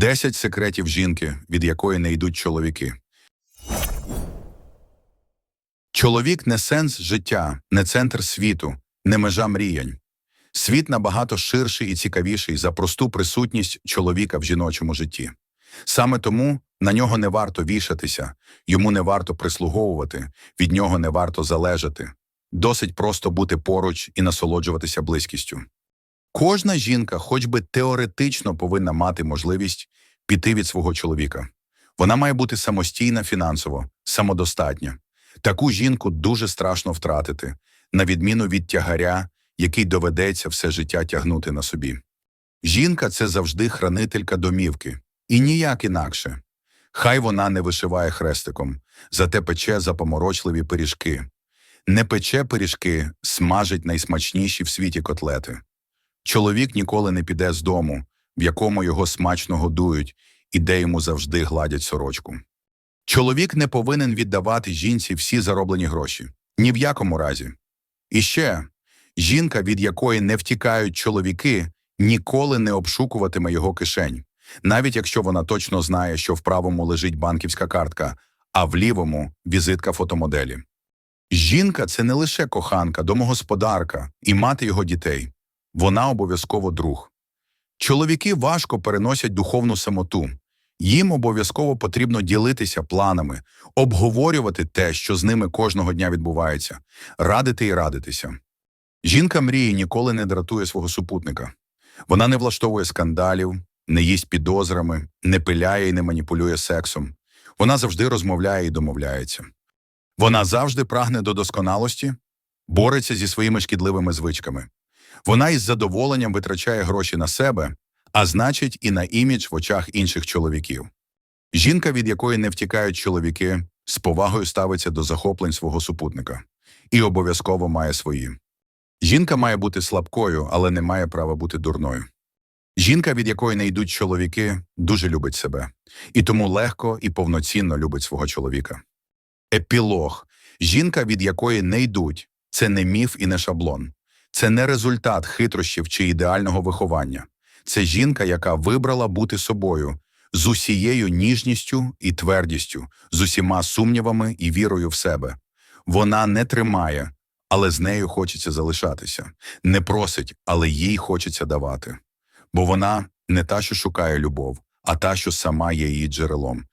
10 секретів жінки, від якої не йдуть чоловіки. Чоловік не сенс життя, не центр світу, не межа мріянь. Світ набагато ширший і цікавіший за просту присутність чоловіка в жіночому житті. Саме тому на нього не варто вішатися, йому не варто прислуговувати, від нього не варто залежати. Досить просто бути поруч і насолоджуватися близькістю. Кожна жінка, хоч би теоретично, повинна мати можливість піти від свого чоловіка. Вона має бути самостійна фінансово, самодостатня. Таку жінку дуже страшно втратити, на відміну від тягаря, який доведеться все життя тягнути на собі. Жінка це завжди хранителька домівки, і ніяк інакше. Хай вона не вишиває хрестиком, зате пече запоморочливі пиріжки. Не пече пиріжки, смажить найсмачніші в світі котлети. Чоловік ніколи не піде з дому, в якому його смачно годують і де йому завжди гладять сорочку. Чоловік не повинен віддавати жінці всі зароблені гроші. Ні в якому разі. І ще, жінка, від якої не втікають чоловіки, ніколи не обшукуватиме його кишень, навіть якщо вона точно знає, що в правому лежить банківська картка, а в лівому – візитка фотомоделі. Жінка – це не лише коханка, домогосподарка і мати його дітей. Вона обов'язково друг. Чоловіки важко переносять духовну самоту. Їм обов'язково потрібно ділитися планами, обговорювати те, що з ними кожного дня відбувається, радити і радитися. Жінка мрії ніколи не дратує свого супутника. Вона не влаштовує скандалів, не їсть підозрами, не пиляє і не маніпулює сексом. Вона завжди розмовляє і домовляється. Вона завжди прагне до досконалості, бореться зі своїми шкідливими звичками. Вона із задоволенням витрачає гроші на себе, а значить, і на імідж в очах інших чоловіків. Жінка, від якої не втікають чоловіки, з повагою ставиться до захоплень свого супутника і обов'язково має свої. Жінка має бути слабкою, але не має права бути дурною. Жінка, від якої не йдуть чоловіки, дуже любить себе, і тому легко і повноцінно любить свого чоловіка. Епілог жінка, від якої не йдуть, це не міф і не шаблон. Це не результат хитрощів чи ідеального виховання. Це жінка, яка вибрала бути собою з усією ніжністю і твердістю, з усіма сумнівами і вірою в себе. Вона не тримає, але з нею хочеться залишатися, не просить, але їй хочеться давати. Бо вона не та, що шукає любов, а та, що сама є її джерелом.